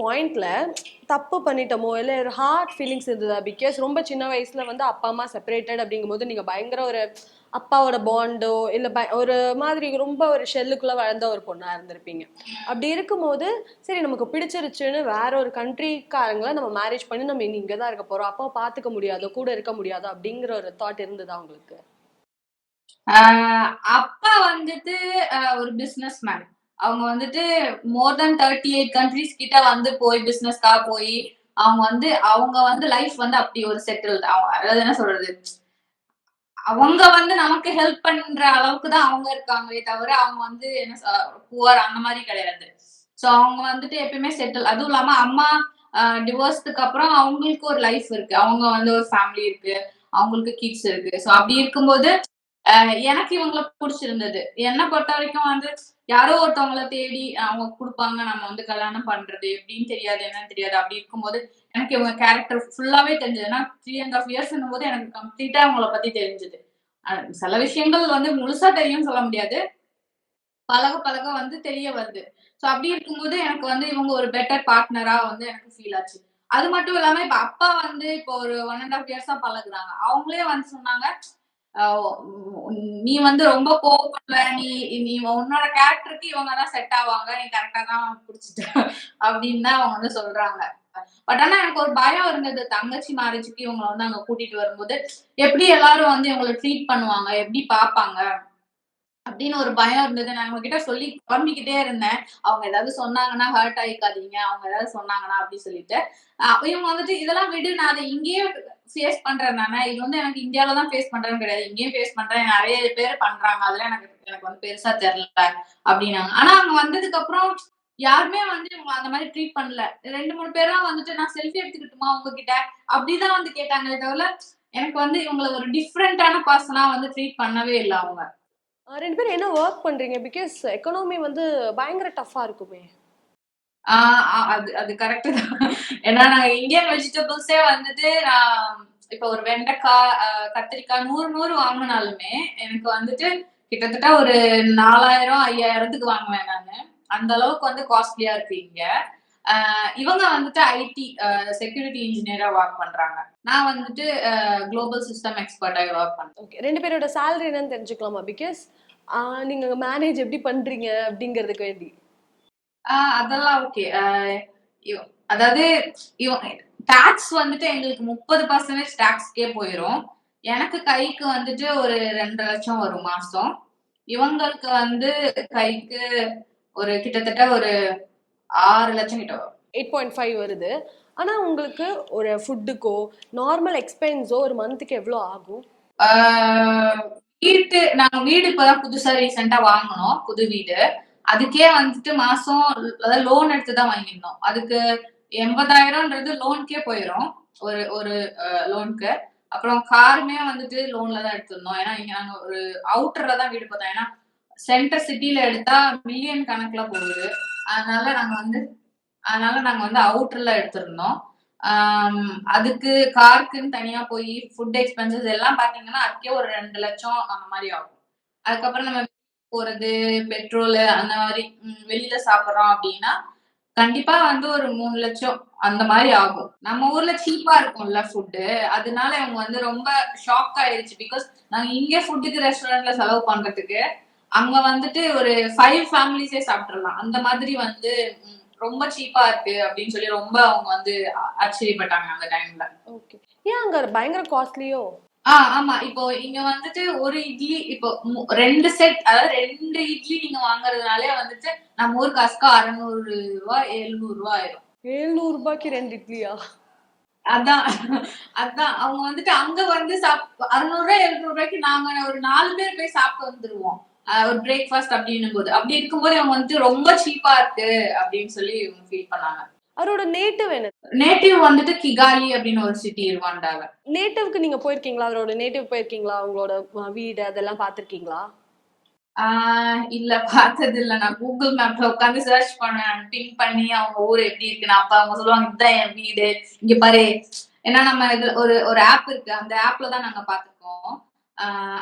பாயிண்ட்ல தப்பு பண்ணிட்டோமோ இல்லை ஒரு ஹார்ட் ஃபீலிங்ஸ் இருந்ததா? பிகாஸ் ரொம்ப சின்ன வயசுல வந்து அப்பா அம்மா செப்பரேட்டட் அப்படிங்கும்போது நீங்க பயங்கர ஒரு அப்பாவோட பாண்டோ இல்லை ப ஒரு மாதிரி ரொம்ப ஒரு ஷெல்லுக்குள்ள வளர்ந்த ஒரு பொண்ணா இருந்திருப்பீங்க. அப்படி இருக்கும்போது சரி நமக்கு பிடிச்சிருச்சுன்னு வேற ஒரு கண்ட்ரிக்காரங்களை நம்ம மேரேஜ் பண்ணி நம்ம இனி இங்கே தான் இருக்க போறோம். அப்பா பார்த்துக்க முடியாதோ கூட இருக்க முடியாதோ அப்படிங்கிற ஒரு தாட் இருந்ததா உங்களுக்கு? அப்பா வந்துட்டு ஒரு பிசினஸ் மேன் அவங்க வந்துட்டு more than thirty eight countries கிட்ட வந்து போய் பிசினஸ்க்காக போய் அவங்க வந்து அவங்க வந்து லைஃப் வந்து அப்படி ஒரு செட்டில் அதாவது என்ன சொல்றது? அவங்க வந்து நமக்கு ஹெல்ப் பண்ற அளவுக்கு தான் அவங்க இருக்காங்களே தவிர அவங்க வந்து என்ன புவர் அந்த மாதிரி கிடையாது. ஸோ அவங்க வந்துட்டு எப்பயுமே செட்டில் அதுவும் இல்லாம அம்மா டிவோர்ஸ்க்கு அப்புறம் அவங்களுக்கு ஒரு லைஃப் இருக்கு. அவங்க வந்து ஒரு ஃபேமிலி இருக்கு. அவங்களுக்கு கிட்ஸ் இருக்கு. ஸோ அப்படி இருக்கும்போது எனக்கு இவங்கள பிடிச்சிருந்தது. என்னை பொறுத்த வரைக்கும் வந்து யாரோ ஒருத்தவங்கள தேடி அவங்க கொடுப்பாங்க நம்ம வந்து கல்யாணம் பண்றது எப்படின்னு தெரியாது என்னன்னு தெரியாது. அப்படி இருக்கும்போது எனக்கு இவங்க கேரக்டர் ஃபுல்லாவே தெரிஞ்சது. ஏன்னா த்ரீ அண்ட் ஆஃப் இயர்ஸ் போது எனக்கு கம்ப்ளீட்டா அவங்கள பத்தி தெரிஞ்சது. சில விஷயங்கள் வந்து முழுசா தெரியும் சொல்ல முடியாது. பழக பழக வந்து தெரிய வருது. சோ அப்படி இருக்கும்போது எனக்கு வந்து இவங்க ஒரு பெட்டர் பார்ட்னரா வந்து எனக்கு ஃபீல் ஆச்சு. அது மட்டும் இல்லாம இப்ப அப்பா வந்து இப்போ ஒரு ஒன் அண்ட் ஆஃப் இயர்ஸா பழகுறாங்க. அவங்களே வந்து சொன்னாங்க நீ வந்து ரொம்ப கோவப்படுவ நீ நீ உன்னோட கேரக்டருக்கு இவங்க தான் செட் ஆவாங்க. நீ கரெக்டா தான் பிடிச்சிட்ட அப்படின்னு தான் அவங்க வந்து சொல்றாங்க. பட் ஆனா எனக்கு ஒரு பயம் இருந்தது. தங்கச்சி மேரேஜுக்கு இவங்களை வந்து அங்க கூட்டிட்டு வரும்போது எப்படி எல்லாரும் வந்து இவங்களை ட்ரீட் பண்ணுவாங்க? எப்படி பாப்பாங்க அப்படின்னு ஒரு பயம் இருந்தது. நான் அவங்க கிட்ட சொல்லி குழம்பிக்கிட்டே இருந்தேன். அவங்க ஏதாவது சொன்னாங்கன்னா ஹர்ட் ஆயிக்காதீங்க. அவங்க ஏதாவது சொன்னாங்கன்னா அப்படி சொல்லிட்டு. இவங்க வந்துட்டு இதெல்லாம் விடு. நான் அதை இங்கேயே ஃபேஸ் பண்றேன் தானே. இது வந்து எனக்கு இந்தியாவில தான் ஃபேஸ் பண்றேன்னு கிடையாது. இங்கேயும் ஃபேஸ் பண்றேன். நிறைய பேர் பண்றாங்க. அதெல்லாம் எனக்கு எனக்கு வந்து பெருசா தெரியல. அப்படின்னாங்க. ஆனா அவங்க வந்ததுக்கு அப்புறம் யாருமே வந்து இவங்க அந்த மாதிரி ட்ரீட் பண்ணல. ரெண்டு மூணு பேர்லாம் வந்துட்டு நான் செல்ஃபி எடுத்துக்கிட்டுமா உங்ககிட்ட? அப்படிதான் வந்து கேட்டாங்களே தவிர எனக்கு வந்து இவங்களை ஒரு டிஃப்ரெண்டான பர்சனா வந்து ட்ரீட் பண்ணவே இல்லை அவங்க. ரெண்டு பேரும் என்ன ஒர்க் பண்றீங்க? பிகாஸ் எக்கனாமி வந்து பயங்கர டஃபா இருக்குமே. அது அது கரெக்ட் தான். ஏன்னா நாங்க இந்தியன் வெஜிடபிள்ஸே வந்துட்டு நான் இப்ப ஒரு வெண்டைக்காய் கத்திரிக்காய் நூறு நூறு வாங்கினாலுமே எனக்கு வந்துட்டு கிட்டத்தட்ட ஒரு நாலாயிரம் ஐயாயிரத்துக்கு வாங்குவேன் நானு. அந்த அளவுக்கு வந்து காஸ்ட்லியா இருக்கு இங்க. இவங்க வந்துட்டு ஐடி செக்யூரிட்டி இன்ஜினியரா ஒர்க் பண்றாங்க. நான் வந்துட்டு குளோபல் சிஸ்டம் எக்ஸ்பர்ட்டாக ஒர்க் பண்றேன். ஓகே ரெண்டு பேரோட சேலரி என்னன்னு தெரிஞ்சுக்கலாமா? பிகாஸ் நீங்க மேனேஜ் எப்படி பண்றீங்க அப்படிங்கிறதுக்கு வேண்டி. அதெல்லாம் ஓகே அதாவது டாக்ஸ் வந்துட்டு எங்களுக்கு முப்பது பர்சன்டேஜ் டாக்ஸ்க்கே போயிடும் எனக்கு கைக்கு வந்துட்டு ஒரு ரெண்டு லட்சம் வரும் மாசம். இவங்களுக்கு வந்து கைக்கு ஒரு கிட்டத்தட்ட ஒரு ஆறு லட்சம் கிட்ட வரும். எயிட் பாயிண்ட் ஃபைவ் வருது. ஆனால் உங்களுக்கு ஒரு ஃபுட்டுக்கோ நார்மல் எக்ஸ்பென்ஸோ ஒரு மந்த்துக்கு எவ்வளோ ஆகும்? வீட்டு நாங்க வீடு இப்பதான் புதுசா ரீசெண்டா வாங்கினோம் புது வீடு. அதுக்கே வந்துட்டு மாசம் அதாவது லோன் எடுத்து தான் வாங்கியிருந்தோம். அதுக்கு எண்பதாயிரம்ன்றது லோனுக்கே போயிடும் ஒரு ஒரு லோனுக்கு அப்புறம் காருமே வந்துட்டு லோன்ல தான் எடுத்திருந்தோம். ஏன்னா இங்க நாங்க ஒரு அவுட்டர்ல தான் வீடு பார்த்தோம். ஏன்னா சென்டர் சிட்டில எடுத்தா மில்லியன் கணக்குல போகுது. அதனால நாங்க வந்து அதனால நாங்க வந்து அவுட்டர்ல எடுத்திருந்தோம். அதுக்கு காருக்குன்னு தனியா போய் ஃபுட் எக்ஸ்பென்சஸ் எல்லாம் பாத்தீங்கன்னா அதுக்கே ஒரு ரெண்டு லட்சம் அந்த மாதிரி ஆகும். அதுக்கப்புறம் நம்ம போறது பெட்ரோல் அந்த மாதிரி வெளியில சாப்பிடுறோம் அப்படின்னா கண்டிப்பா வந்து ஒரு மூணு லட்சம் அந்த மாதிரி ஆகும். நம்ம ஊர்ல சீப்பா இருக்கும்ல ஃபுட்டு அதனால இவங்க வந்து ரொம்ப ஷாக் ஆயிருச்சு பிகாஸ் நாங்க இங்க ஃபுட்டுக்கு ரெஸ்டாரண்ட்ல செலவு பண்றதுக்கு அங்க வந்துட்டு ஒரு ஃபைவ் ஃபேமிலிஸே சாப்பிட்றலாம் அந்த மாதிரி வந்து ரொம்ப சீப்பா இருக்கு அப்படின்னு சொல்லி ரொம்ப அவங்க வந்து ஆச்சரியப்பட்டாங்க அந்த டைம்ல ஓகே ஏன் அங்க பயங்கர காஸ்ட்லியோ ஆ ஆமா. இப்போ இங்க வந்துட்டு ஒரு இட்லி இப்போ ரெண்டு செட் அதாவது ரெண்டு இட்லி நீங்க வாங்குறதுனாலே வந்துட்டு நம்ம ஊர் காசுக்கு அறுநூறு ரூபாய் எழுநூறு ரூபாய் ஆயிரும். எழுநூறு ரூபாய்க்கு ரெண்டு இட்லியா? அதான். அதான். அவங்க வந்துட்டு அங்க வந்து சாப் அறுநூறு ரூபாய் எழுநூறு ரூபாய்க்கு நாங்க ஒரு நாலு பேர் போய் சாப்பிட்டு வந்துருவோம். ஆஹ் ஒரு பிரேக்ஃபாஸ்ட் அப்படின்னும் போது அப்படி இருக்கும்போது அவங்க வந்துட்டு ரொம்ப சீப்பா இருக்கு அப்படின்னு சொல்லி இவங்க ஃபீல் பண்ணாங்க. அவரோட நேட்டிவ் என்ன? நேட்டிவ் வந்துட்டு கிகாலி அப்படின்னு ஒரு சிட்டி ருவாண்டால நேட்டிவ்க்கு நீங்க போயிருக்கீங்களா? அவரோட நேட்டிவ் போயிருக்கீங்களா? அவங்களோட வீடு அதெல்லாம் பார்த்திருக்கீங்களா? ஆஹ் இல்ல பார்த்தது இல்ல நான் கூகுள் மேப்ல உட்காந்து சர்ச் பண்ணேன். பின் பண்ணி அவங்க ஊர் எப்படி இருக்குன்னு அப்ப அவங்க சொல்லுவாங்க இதுதான் என் வீடு. இங்க பாரு. ஏன்னா நம்ம இது ஒரு ஒரு ஆப் இருக்கு. அந்த ஆப்ல தான் நாங்க பாத்துருக்கோம்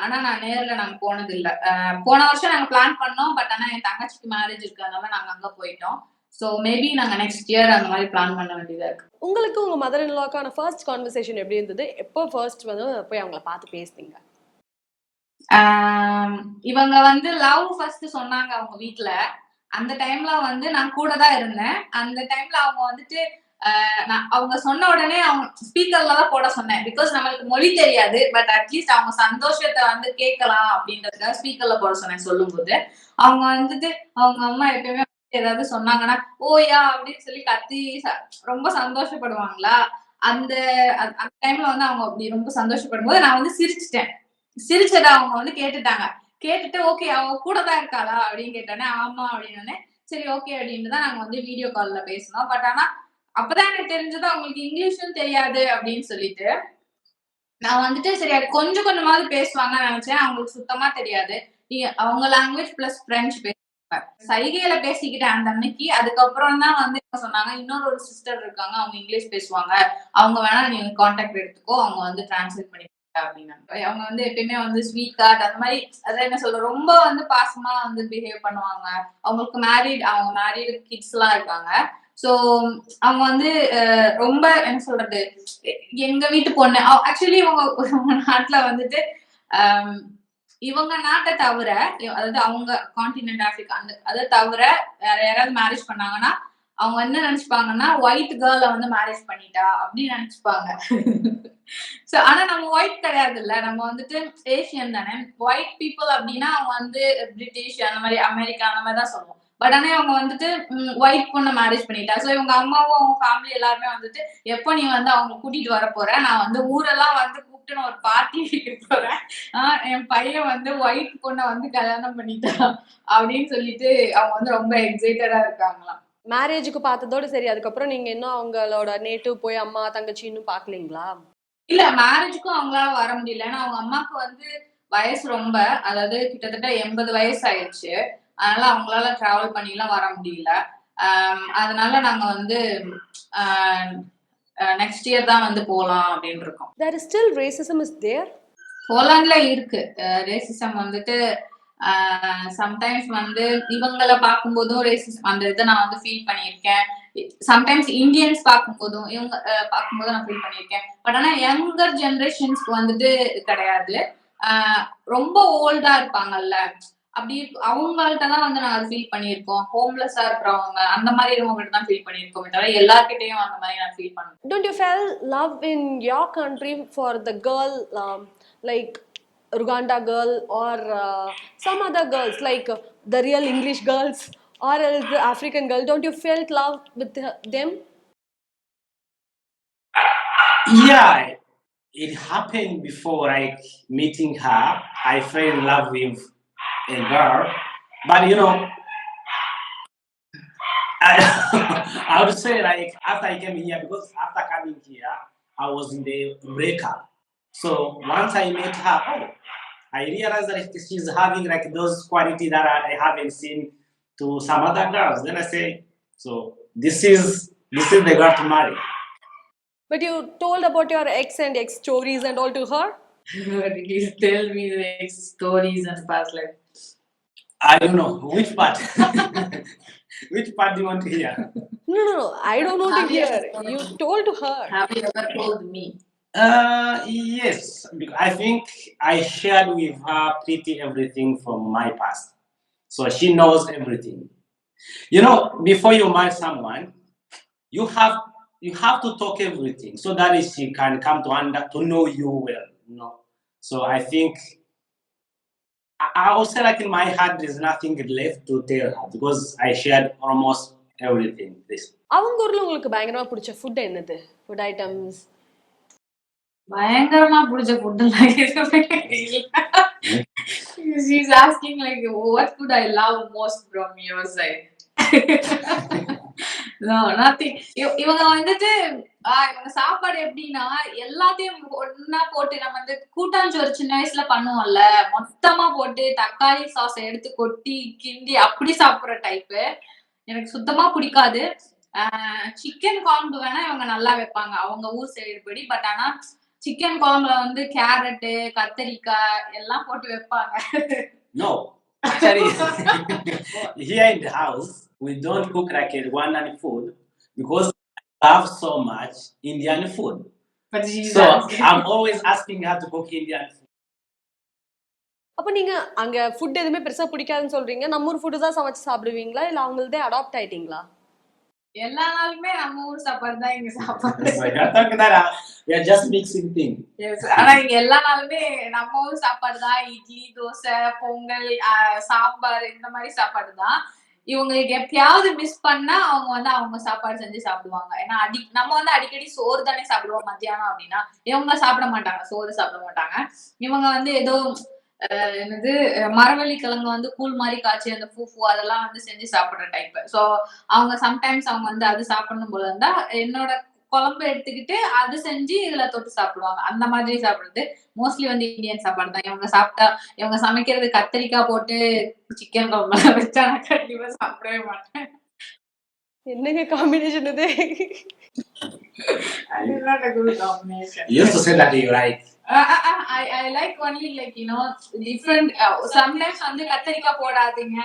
ஆனா நான் நேர்ல நாங்க போனது இல்ல. போன வருஷம் நாங்க பிளான் பண்ணோம் பட் ஆனா என் தங்கச்சிக்கு மேரேஜ் இருக்கு அதனால நாங்க அங்க போயிட்டோம். ஸோ மேபி நாங்க நெக்ஸ்ட் இயர் அந்த மாதிரி பிளான் பண்ண வேண்டியதா இருக்கு. உங்களுக்கு உங்க மதர் இன் லாக்கான ஃபர்ஸ்ட் கான்வர்சேஷன் எப்படி இருந்தது? எப்போ ஃபர்ஸ்ட் வந்து போய் அவங்கள பார்த்து பேசுனீங்க? இவங்க வந்து லவ் ஃபர்ஸ்ட் சொன்னாங்க அவங்க வீட்ல. அந்த டைம்ல வந்து நான் கூட தான் இருந்தேன். அந்த டைம்ல அவங்க வந்துட்டு நான் அவங்க சொன்ன உடனே அவங்க ஸ்பீக்கர்ல தான் போட சொன்னேன். பிகாஸ் நம்மளுக்கு மொழி தெரியாது பட் அட்லீஸ்ட் அவங்க சந்தோஷத்தை வந்து கேட்கலாம் அப்படின்றதுக்காக ஸ்பீக்கர்ல போட சொன்னேன் சொல்லும்போது. அவங்க வந்துட்டு அவங்க அம்மா எப்பயுமே ஏதாவது சொன்னாங்கன்னா ஓயா அப்படின்னு சொல்லி கத்தி ச- ரொம்ப சந்தோஷப்படுவாங்களா? அந்த அந்த டைம்ல வந்து அவங்க அப்படி ரொம்ப சந்தோஷப்படும் போது நான் வந்து சிரிச்சிட்டேன். சிரிச்சதை அவங்க வந்து கேட்டுட்டாங்க. கேட்டுட்டு ஓகே அவங்க கூட தான் இருக்காளா? அப்படின்னு கேட்டானே ஆமா அப்படின்னு சரி ஓகே அப்படின்னு தான் நாங்க வந்து வீடியோ கால்ல பேசினோம். பட் ஆனா அப்பதான் எனக்கு தெரிஞ்சது அவங்களுக்கு இங்கிலீஷும் தெரியாது அப்படின்னு சொல்லிட்டு. நான் வந்துட்டு சரி அது கொஞ்சம் கொஞ்சமாவது பேசுவாங்கன்னு நினைச்சேன். அவங்களுக்கு சுத்தமா தெரியாது. நீ- அவங்க லாங்குவேஜ் பிளஸ் பிரெஞ்சு பேசுவாங்க. சைகையில பேசிக்கிட்டேன் அந்த அன்னைக்கு. அதுக்கப்புறம் தான் வந்து சொன்னாங்க இன்னொரு ஒரு சிஸ்டர் இருக்காங்க அவங்க இங்கிலீஷ் பேசுவாங்க. அவங்க வேணா நீங்க காண்டாக்ட் எடுத்துக்கோ அவங்க வந்து டிரான்ஸ்லேட் பண்ணி அப்படின்னாங்க. அவங்க வந்து எப்பயுமே வந்து ஸ்வீட் கார்ட் அந்த மாதிரி அதான் என்ன சொல்ற ரொம்ப வந்து பாசமா வந்து பிஹேவ் பண்ணுவாங்க. அவங்களுக்கு மேரிட் அவங்க மேரிட் கிட்ஸ் எல்லாம் இருக்காங்க. ஸோ அவங்க வந்து ரொம்ப என்ன சொல்றது எங்க வீட்டு பொண்ணு ஆக்சுவலி இவங்க நாட்டுல வந்துட்டு இவங்க நாட்டை தவிர அதாவது அவங்க கான்டினென்ட் ஆப்பிரிக்கா அந்த அதை தவிர வேற யாராவது மேரேஜ் பண்ணாங்கன்னா அவங்க என்ன நினைச்சுப்பாங்கன்னா ஒயிட் கேர்ள வந்து மேரேஜ் பண்ணிட்டா அப்படின்னு நினைச்சுப்பாங்க. சோ ஆனா நம்ம ஒயிட் கிடையாது இல்ல நம்ம வந்துட்டு ஏசியன் தானே. ஒயிட் பீப்புள் அப்படின்னா அவங்க வந்து பிரிட்டிஷ் அந்த மாதிரி அமெரிக்கா அந்த மாதிரி தான் சொல்லுவோம். பட் ஆனா அவங்க வந்துட்டு ஒயிட் பொண்ணை மேரேஜ் பண்ணிட்டா. சோ இவங்க அம்மாவும் அவங்க ஃபேமிலி எல்லாருமே வந்துட்டு எப்போ நீ வந்து அவங்க கூட்டிட்டு வர போற? நான் வந்து ஊரெல்லாம் வந்து கூப்பிட்டு நான் ஒரு பார்ட்டி வைக்க போறேன். ஆஹ் என் பையன் வந்து ஒயிட் பொண்ணை வந்து கல்யாணம் பண்ணிட்டா. அப்படின்னு சொல்லிட்டு அவங்க வந்து ரொம்ப எக்ஸைட்டடா இருக்காங்களாம். மேரேஜுக்கு பார்த்ததோட சரி அதுக்கப்புறம் நீங்க இன்னும் அவங்களோட நேட்டிவ் போய் அம்மா தங்கச்சி இன்னும் பார்க்கலீங்களா? இல்ல மேரேஜுக்கும் அவங்களால வர முடியல. ஏன்னா அவங்க அம்மாக்கு வந்து வயசு ரொம்ப அதாவது கிட்டத்தட்ட எண்பது வயசு ஆயிடுச்சு. அதனால அவங்களால டிராவல் பண்ணிலாம் வர முடியல. அதனால நாங்க வந்து நெக்ஸ்ட் இயர் தான் வந்து போலாம் அப்படின்னு இருக்கோம். There is still racism is there போலாண்ட்ல இருக்கு. ரேசிசம் வந்துட்டு சம்டைம்ஸ் வந்து இவங்கள பார்க்கும்போதும் ரேசிசம் அந்த இதை நான் வந்து ஃபீல் பண்ணியிருக்கேன். சம்டைம்ஸ் இந்தியன்ஸ் பார்க்கும்போதும் இவங்க பார்க்கும்போதும் நான் ஃபீல் பண்ணியிருக்கேன். பட் ஆனா யங்கர் ஜெனரேஷன்ஸ்க்கு வந்துட்டு கிடையாது. ரொம்ப ஓல்டா இருப்பாங்கல்ல. அப்படி இருக்கு- அவங்கள்ட்ட தான் வந்து நாங்க ஃபீல் பண்ணியிருக்கோம் ஹோம்லெஸ்ஸா இருக்கிறவங்க அந்த மாதிரி இருக்கவங்கள்ட்ட தான் ஃபீல் பண்ணியிருக்கோமே தவிர எல்லார்கிட்டயும் அந்த மாதிரி நான் ஃபீல் பண்ணேன் Don't you feel love in your country for the girl, um, like Ruganda girl or uh, some other girls, like uh, the real English girls or else the African girl? Don't you felt love with the- them? Yeah, it happened before like meeting her. I fell in love with a girl, but you know, I, I would say like after I came here because after coming here, I was in the breakup. So once I met her, oh, I realized that she's having like those qualities that I I haven't seen to some other girls. Then I say, so this is this is the girl to marry. But you told about your ex and ex stories and all to her? Please tell me the ex stories and past life. I don't know which part. which part do you want to hear? No, no, no. I don't know to Have you hear. You told her. Have you ever told me? Uh, yes, because I think I shared with her pretty everything from my past, so she knows everything. You know, before you marry someone, you have you have to talk everything so that she can come to under to know you well. You know, so I think I, I would say like in my heart, there's nothing left to tell her because I shared almost everything. This. அவங்க ஊர்ல உங்களுக்கு பயங்கரமா பிடிச்ச food என்னது food items பயங்கரமா பிடிச்ச food எல்லாம் எதுவுமே இல்ல. She's asking like what food I love most from your side. no, nothing. இவ- இவங்க வந்துட்டு ஆஹ் இவங்க சாப்பாடு எப்படின்னா எல்லாத்தையும் ஒன்னா போட்டு நம்ம வந்து கூட்டாஞ்சோறு சின்ன வயசுல பண்ணுவோம்ல மொத்தமா போட்டு தக்காளி சாஸ் எடுத்து கொட்டி கிண்டி அப்படி சாப்பிடுற டைப்பு எனக்கு சுத்தமா பிடிக்காது. சிக்கன் குழம்பு வேணா இவங்க நல்லா வைப்பாங்க. அவங்க ஊர் சைடு படி பட் ஆனா சிக்கன் குழம்புல வந்து கேரட்டு கத்தரிக்காய் எல்லாம் போட்டு வைப்பாங்க. No, actually, here in the house, we don't cook like a Rwandan food because I love so much Indian food. But she's So asking. I'm always asking her to cook Indian food. அப்ப நீங்க அங்க food எதுவுமே பெருசா பிடிக்காதுன்னு சொல்றீங்க நம்ம ஊர் food தான் சமைச்சு சாப்பிடுவீங்களா இல்ல அவங்களதே அடாப்ட் ஆயிட்டீங்களா எல்லா நாளுமே நம்ம ஊர் சாப்பாடு தான் இங்க சாப்பாடு mixing things. Yes. ஆனா இங்க எல்லா நாளுமே நம்ம ஊர் சாப்பாடு தான் இட்லி தோசை பொங்கல் சாம்பார் இந்த மாதிரி சாப்பாடு தான் இவங்களுக்கு எப்பயாவது மிஸ் பண்ணா அவங்க வந்து அவங்க சாப்பாடு செஞ்சு சாப்பிடுவாங்க. ஏன்னா அடி நம்ம வந்து அடிக்கடி சோறு தானே சாப்பிடுவோம் மத்தியானம் அப்படின்னா. இவங்க சாப்பிட மாட்டாங்க சோறு சாப்பிட மாட்டாங்க. இவங்க வந்து ஏதோ ஆஹ் என்னது மரவள்ளி கிழங்கு வந்து கூழ் மாதிரி காய்ச்சி அந்த ஃபூஃபு அதெல்லாம் வந்து செஞ்சு சாப்பிடுற டைப் ஸோ அவங்க சம்டைம்ஸ் அவங்க வந்து அது சாப்பிடணும் போல இருந்தா என்னோட குழம்பு எடுத்துக்கிட்டு அது செஞ்சு இதுல தொட்டு சாப்பிடுவாங்க. அந்த மாதிரி சாப்பிடுறது. மோஸ்ட்லி வந்து இந்தியன் சாப்பாடு தான். இவங்க சாப்பிட்டா இவங்க சமைக்கிறது கத்திரிக்காய் போட்டு சிக்கன் குழம்பு வச்சா நான் கண்டிப்பா சாப்பிடவே மாட்டேன். என்னங்க காம்பினேஷன் இது? used to say that you. Uh, uh, uh, you know different uh, sometimes வந்து கத்திரிக்காய் போடாதீங்க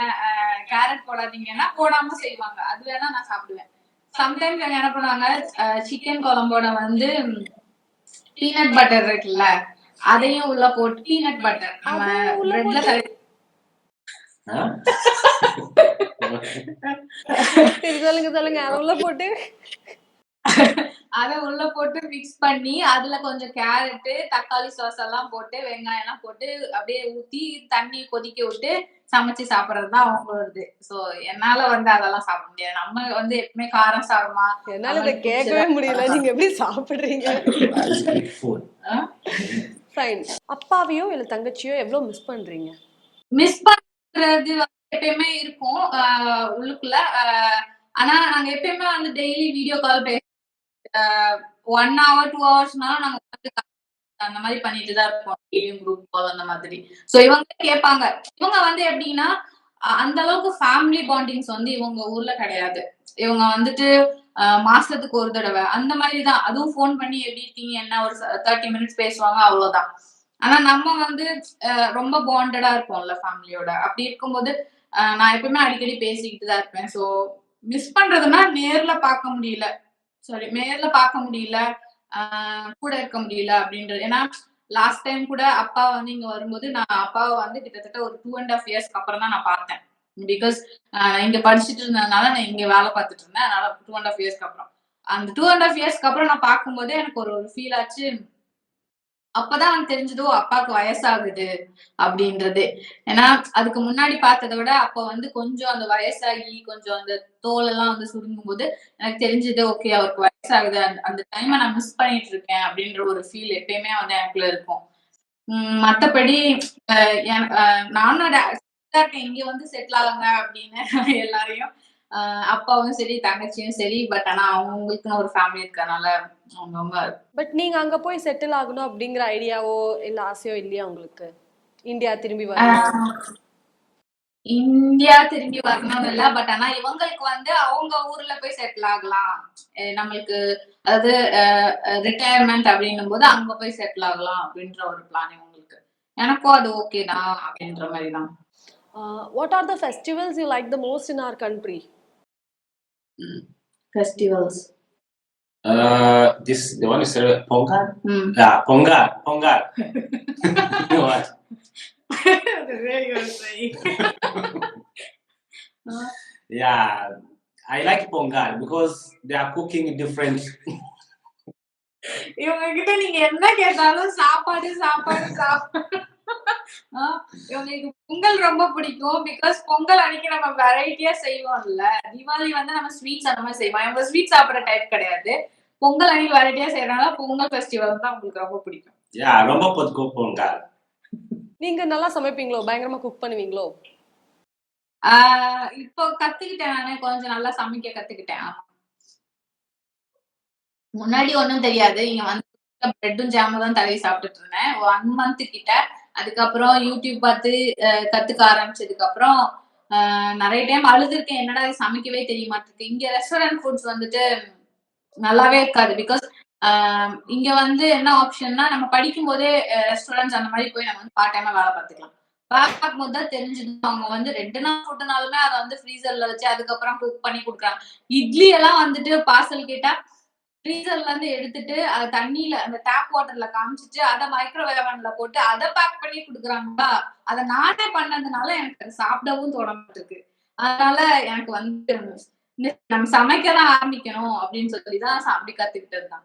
கேரட் போடாதீங்கன்னா போடாம செய்வாங்க. அது வேணா நான் சாப்பிடுவேன். சம்டைம்ஸ் என்ன பண்ணுவாங்க சிக்கன் குழம்போட வந்து பீனட் பட்டர் இருக்குல்ல அதையும் உள்ள போட்டு பீனட் பட்டர் பிரெட்ல சொல்லுங்க சொல்லுங்க. அதை உள்ள போட்டு. அதை உள்ள போட்டு மிக்ஸ் பண்ணி அதுல கொஞ்சம் கேரட்டு தக்காளி சாஸ் எல்லாம் போட்டு வெங்காயம் எல்லாம் போட்டு அப்படியே ஊத்தி தண்ணி கொதிக்க விட்டு சமைச்சு சாப்பிடுறது தான் அவங்களோடது. சோ என்னால வந்து அதெல்லாம் சாப்பிட முடியாது. நம்ம வந்து எப்பவுமே காரம் சாதமா என்னால இதை கேட்கவே முடியல. நீங்க எப்படி சாப்பிடுறீங்க. ஃபைன் அப்பாவையோ இல்ல தங்கச்சியோ எவ்வளவு மிஸ் பண்றீங்க? மிஸ் பண்றது எப்பயுமே இருக்கும். உள்ளுக்குள்ள. ஆனா நாங்க எப்பயுமே வந்து டெய்லி வீடியோ கால் பேச ஒன் ஹவர் டூ ஹவர்ஸ்னாலும் நாங்க அந்த மாதிரி பண்ணிட்டு தான் இருப்போம். குரூப் கால் அந்த மாதிரி. சோ இவங்க கேட்பாங்க. இவங்க வந்து எப்படின்னா அந்த அளவுக்கு ஃபேமிலி பாண்டிங்ஸ் வந்து இவங்க ஊர்ல கிடையாது. இவங்க வந்துட்டு ஆஹ் மாசத்துக்கு ஒரு தடவை. அந்த மாதிரி தான். அதுவும் ஃபோன் பண்ணி எப்படி இருக்கீங்க என்ன ஒரு தேர்ட்டி மினிட்ஸ் பேசுவாங்க அவ்வளவுதான். ஆனா நம்ம வந்து ரொம்ப பாண்டடா இருப்போம்ல ஃபேமிலியோட அப்படி இருக்கும்போது நான் எப்பவுமே அடிக்கடி பேசிக்கிட்டு தான் இருப்பேன். ஸோ மிஸ் பண்றதுன்னா நேர்ல பார்க்க முடியல. சாரி நேர்ல பார்க்க முடியல. கூட இருக்க முடியல அப்படின்றது. ஏன்னா லாஸ்ட் டைம் கூட அப்பா வந்து இங்க வரும்போது நான் அப்பாவை வந்து கிட்டத்தட்ட ஒரு டூ அண்ட் ஹாஃப் இயர்ஸ்க்கு அப்புறம் தான் நான் பார்த்தேன். பிகாஸ் இங்க படிச்சுட்டு இருந்ததுனால நான் இங்க வேலை பார்த்துட்டு இருந்தேன். அதனால டூ அண்ட் ஹாஃப் இயர்ஸ்க்கு அப்புறம். அந்த டூ அண்ட் ஹாஃப் இயர்ஸ்க்கு அப்புறம் நான் பார்க்கும்போதே எனக்கு ஒரு ஒரு ஃபீல் ஆச்சு. அப்பதான் எனக்கு தெரிஞ்சதோ அப்பாவுக்கு வயசாகுது அப்படின்றது. ஏன்னா அதுக்கு முன்னாடி பார்த்ததை விட அப்ப வந்து கொஞ்சம் அந்த வயசாகி கொஞ்சம் அந்த தோல் எல்லாம் வந்து சுருங்கும் போது எனக்கு தெரிஞ்சது ஓகே அவருக்கு வயசாகுது. அந்த அந்த டைமை நான் மிஸ் பண்ணிட்டு இருக்கேன் அப்படின்ற ஒரு ஃபீல் எப்பயுமே வந்து எனக்குள்ள இருக்கும். உம் மத்தபடி அஹ் நானும் இங்க வந்து செட்டில் ஆகுங்க அப்படின்னு எல்லாரையும் அப்பாவும் சரி தங்கச்சியும் சரி பட் ஆனா அவங்களுக்குன்னு ஒரு ஃபேமிலி இருக்கறனால அவங்கவுங்க பட் நீங்க அங்க போய் செட்டில் ஆகணும் அப்படிங்கிற ஐடியாவோ இல்ல ஆசையோ இல்லையா உங்களுக்கு? இந்தியா திரும்பி ஆஹ் இந்தியா திரும்பி வரணும் இல்ல பட் ஆனா இவங்களுக்கு வந்து அவங்க ஊர்ல போய் செட்டில் ஆகலாம். நம்மளுக்கு அதாவது ரிட்டையர்மெண்ட் அப்படின்னும் போது அங்க போய் செட்டில் ஆகலாம் அப்படின்ற ஒரு பிளான் இவங்களுக்கு எனக்கும் அது ஓகே தான் அப்படின்ற மாதிரி தான் what are the festivals you like the most in our country Festivals Uh, this the one you said Pongal. ம் Yeah, Pongal, Pongal. what? Yeah, I like Pongal because they are cooking different. இவங்க கிட்ட நீங்க என்ன கேட்டாலும் சாப்பாடு சாப்பாடு சாப்பாடு இவங்களுக்கு பொங்கல் ரொம்ப பிடிக்கும் பிகாஸ் பொங்கல் அன்னைக்கு நம்ம வெரைட்டியா செய்வோம்ல. தீபாவளி வந்து நம்ம ஸ்வீட்ஸ் அந்த மாதிரி செய்வோம். இவங்க ஸ்வீட் சாப்பிடுற டைப் கிடையாது. பொங்கல் அன்னைக்கு வெரைட்டியா செய்யறதுனால பொங்கல் ஃபெஸ்டிவல் தான் உங்களுக்கு ரொம்ப பிடிக்கும். Romba Potko Pongal. நீங்க நல்லா சமைப்பீங்களோ? பயங்கரமா குக் பண்ணுவீங்களோ? ஆஹ் இப்போ கத்துக்கிட்டேன் நானே. கொஞ்சம் நல்லா சமைக்க கத்துக்கிட்டேன். முன்னாடி ஒண்ணும் தெரியாது. இங்க வந்து பிரெட்டும் ஜாமும் தான் தடவி சாப்பிட்டுட்டு இருந்தேன். ஒன் மந்த் கிட்ட. அதுக்கப்புறம் யூடியூப் பார்த்து கத்துக்க ஆரம்பிச்சதுக்கு அப்புறம் நிறைய டைம் அழுதுருக்கேன். என்னடா சமைக்கவே தெரிய மாட்டேங்குது. இங்க ரெஸ்டாரண்ட் ஃபுட்ஸ் வந்துட்டு நல்லாவே இருக்காது. பிகாஸ் இங்க வந்து என்ன ஆப்ஷன்னா நம்ம படிக்கும் போதே ரெஸ்டாரண்ட்ஸ் அந்த மாதிரி போய் நம்ம வந்து பார்ட் டைமா வேலை பார்த்துக்கலாம். பார்க்கும்போது தான் தெரிஞ்சது. அவங்க வந்து ரெண்டு நாள் ஃபுட்டுனாலுமே அதை வந்து ஃப்ரீசர்ல வச்சு அதுக்கப்புறம் குக் பண்ணி கொடுக்குறாங்க. இட்லி எல்லாம் வந்துட்டு பார்சல் கேட்டா ஃப்ரீசர்ல இருந்து எடுத்துட்டு அதை தண்ணியில அந்த டேப் வாட்டர்ல காமிச்சிட்டு அதை மைக்ரோவேவன்ல போட்டு அதை பேக் பண்ணி கொடுக்குறாங்களா? அதை நானே பண்ணதுனால எனக்கு அது சாப்பிடவும் தோண மாட்டிருக்கு அதனால எனக்கு வந்து நம்ம சமைக்க தான் ஆரம்பிக்கணும் அப்படின்னு சொல்லி தான் அப்படி கத்துக்கிட்டது தான்